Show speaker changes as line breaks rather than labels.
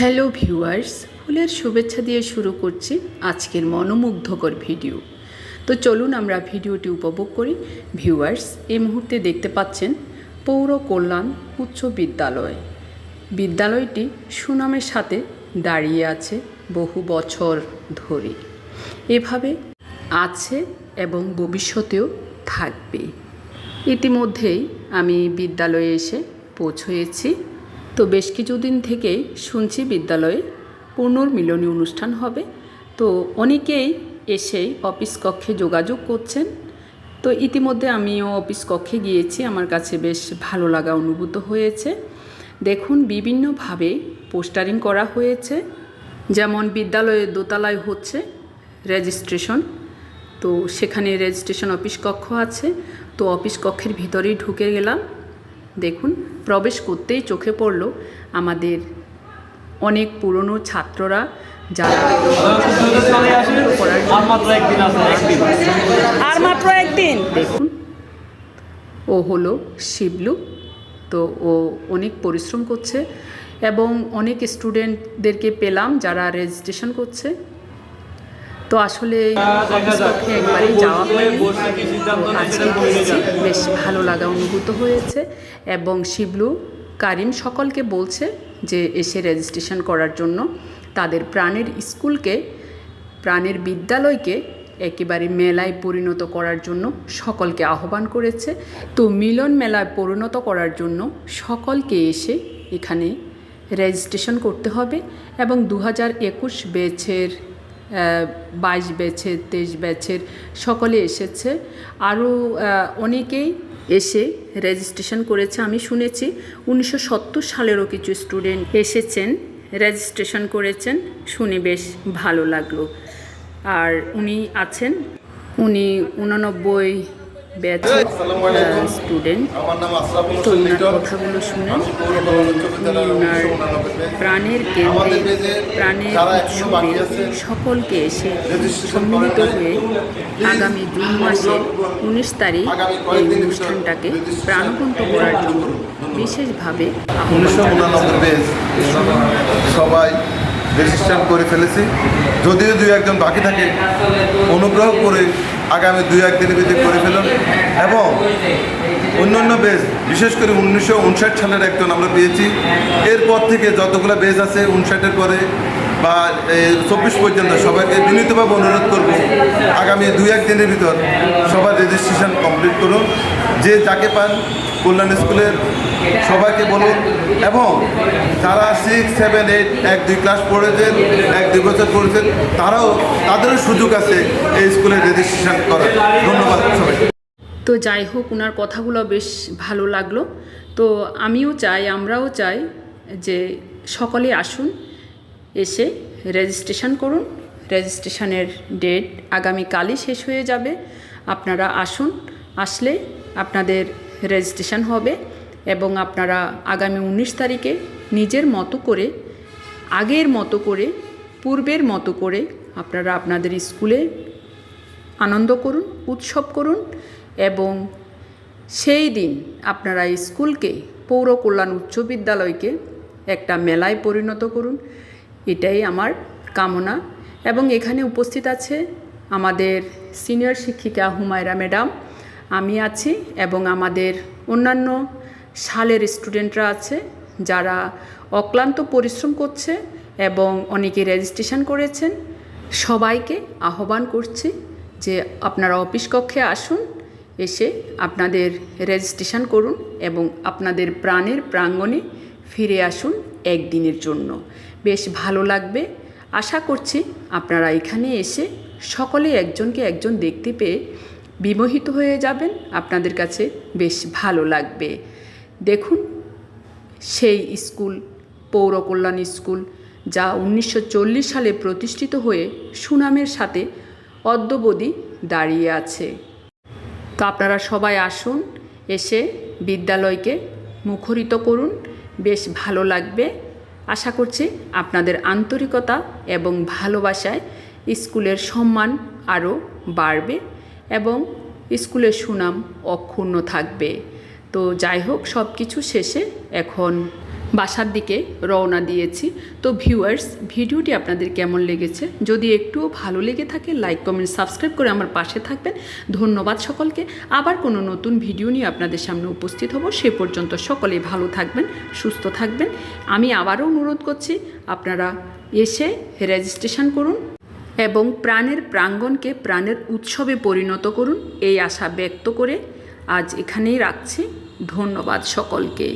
Hello viewers ফুলের শুভেচ্ছা দিয়ে শুরু করছি আজকের মনোমুগ্ধকর ভিডিও। তো চলুন আমরা ভিডিওটি উপভোগ করি। ভিউয়ার্স এই মুহূর্তে দেখতে পাচ্ছেন পৌর কল্যাণ উচ্চ বিদ্যালয়। বিদ্যালয়টি সুনামের সাথে দাঁড়িয়ে আছে বহু বছর ধরে। এভাবে আছে এবং ভবিষ্যতেও থাকবে। ইতিমধ্যেই আমি বিদ্যালয়ে এসে পৌঁছয়েছি তো বেশ কিছুদিন থেকেই শুনছি বিদ্যালয়ে পুনর্মিলনী অনুষ্ঠান হবে। তো অনেকেই এসেই অফিস কক্ষে যোগাযোগ করছেন। তো ইতিমধ্যে আমিও অফিস কক্ষে গিয়েছি। আমার কাছে বেশ ভালো লাগা অনুভূত হয়েছে। দেখুন, বিভিন্নভাবে পোস্টারিং করা হয়েছে। যেমন বিদ্যালয়ের দোতলায় হচ্ছে রেজিস্ট্রেশন। তো সেখানে রেজিস্ট্রেশন অফিস কক্ষ আছে। তো অফিস কক্ষের ভিতরেই ঢুকে গেলাম। দেখুন প্রবেশ করতেই চোখে পড়ল আমাদের অনেক পুরনো ছাত্ররা যারা
আর মাত্র একদিন।
দেখুন ও হলো শিবলু তো ও অনেক পরিশ্রম করছে এবং অনেক স্টুডেন্টদেরকে পেলাম যারা রেজিস্ট্রেশন করছে। তো আসলে কক্ষে একবারই যাওয়া
যাবে।
বেশ ভালো লাগা অনুভূত হয়েছে। এবং শিবলু, কারিম সকলকে বলছে যে এসে রেজিস্ট্রেশন করার জন্য তাদের প্রাণের স্কুলকে, প্রাণের বিদ্যালয়কে একেবারে মেলায় পরিণত করার জন্য সকলকে আহ্বান করেছে। তো মিলন মেলায় পরিণত করার জন্য সকলকে এসে এখানে রেজিস্ট্রেশন করতে হবে। এবং দু হাজার একুশ বেচের বাইশ ব্যাচের তেইশ ব্যাচের সকলে এসেছে। আরও অনেকেই এসে রেজিস্ট্রেশন করেছে। আমি শুনেছি উনিশশো সত্তর সালেরও কিছু স্টুডেন্ট এসেছেন রেজিস্ট্রেশন করেছেন। শুনে বেশ ভালো লাগল। আর উনি আছেন উনি উননব্বই ব্যাচের স্টুডেন্ট
আমার নাম আশরাফুল
তো ওনার কথাগুলো শুনেন।
আমি
এবং উনি ওনার। প্রাণের কেন্দ্রে প্রাণের উৎসবে সকলকে এসে সম্মিলিত হয়ে আগামী জুন মাসের উনিশ তারিখ এই অনুষ্ঠানটাকে প্রাণবন্ত করার জন্য বিশেষভাবে
উনিশশো উনানব্বই সবাই রেজিস্ট্রেশন করে ফেলেছি। যদিও দুই একজন বাকি থাকে অনুগ্রহ করে আগামী দুই একদিনের ভিতরে করে ফেলুন। এবং অন্যান্য বেজ বিশেষ করে উনিশশো উনষাট সালের একজন আমরা পেয়েছি। এরপর থেকে যতগুলো বেজ আছে উনষাটের পরে বা চব্বিশ পর্যন্ত সবাইকে বিনীতভাবে অনুরোধ করব, আগামী দুই একদিনের ভিতর সবার রেজিস্ট্রেশন কমপ্লিট করুন। যে যাকে পান কল্যাণ স্কুলের সবাইকে বলুন, এবং যারা সিক্স সেভেন এইট এক, দুই ক্লাস পড়েছেন, এক, দুই বছর পড়েছেন, তারাও তাদেরও সুযোগ আছে এই স্কুলে রেজিস্ট্রেশন করার। ধন্যবাদ সবাই
তো যাই হোক ওনার কথাগুলো বেশ ভালো লাগল। তো আমিও চাই, আমরাও চাই যে সকলে আসুন, এসে রেজিস্ট্রেশন করুন। রেজিস্ট্রেশনের ডেট আগামীকালই শেষ হয়ে যাবে। আপনারা আসুন, আসলে আপনাদের রেজিস্ট্রেশন হবে এবং আপনারা আগামী উনিশ তারিখে নিজের মতো করে, আগের মতো করে, পূর্বের মতো করে আপনারা আপনাদের স্কুলে আনন্দ করুন, উৎসব করুন এবং সেই দিন আপনারা স্কুলকে, পৌর কল্যাণ উচ্চ বিদ্যালয়কে একটা মেলায় পরিণত করুন। এটাই আমার কামনা এবং এখানে উপস্থিত আছে আমাদের সিনিয়র শিক্ষিকা হুমায়রা ম্যাডাম। আমি আছি এবং আমাদের অন্যান্য সালের স্টুডেন্টরা আছে, যারা অক্লান্ত পরিশ্রম করছে এবং অনেকে রেজিস্ট্রেশন করেছেন। সবাইকে আহ্বান করছি যে আপনারা অফিস কক্ষে আসুন, এসে আপনাদের রেজিস্ট্রেশন করুন এবং আপনাদের প্রাণের প্রাঙ্গণে ফিরে আসুন একদিনের জন্য। বেশ ভালো লাগবে। আশা করছি আপনারা এখানে এসে সকলে একজনকে একজন দেখতে পেয়ে বিমোহিত হয়ে যাবেন, আপনাদের কাছে বেশ ভালো লাগবে। দেখুন, সেই স্কুল, পৌর কল্যাণ স্কুল, যা উনিশশো চল্লিশ সালে প্রতিষ্ঠিত হয়ে সুনামের সাথে অদ্যবধি দাঁড়িয়ে আছে। তো আপনারা সবাই আসুন, এসে বিদ্যালয়কে মুখরিত করুন, বেশ ভালো লাগবে। আশা করছি আপনাদের আন্তরিকতা এবং ভালোবাসায় স্কুলের সম্মান আরও বাড়বে। এবং স্কুলের সুনাম অক্ষুণ্ণ থাকবে। তো যাই হোক সব কিছু শেষে এখন বাসার দিকে রওনা দিয়েছি। তো ভিউয়ার্স ভিডিওটি আপনাদের কেমন লেগেছে? যদি একটুও ভালো লেগে থাকে লাইক কমেন্ট সাবস্ক্রাইব করে আমার পাশে থাকবেন। ধন্যবাদ সকলকে। আবার কোনো নতুন ভিডিও নিয়ে আপনাদের সামনে উপস্থিত হব। সে পর্যন্ত সকলেই ভালো থাকবেন, সুস্থ থাকবেন। আমি আবারও অনুরোধ করছি, আপনারা এসে রেজিস্ট্রেশন করুন। এবং প্রাণের প্রাঙ্গণকে প্রাণের উৎসবে পরিণত করুন, এই আশা ব্যক্ত করে আজ এখানেই রাখছি। ধন্যবাদ সকলকে।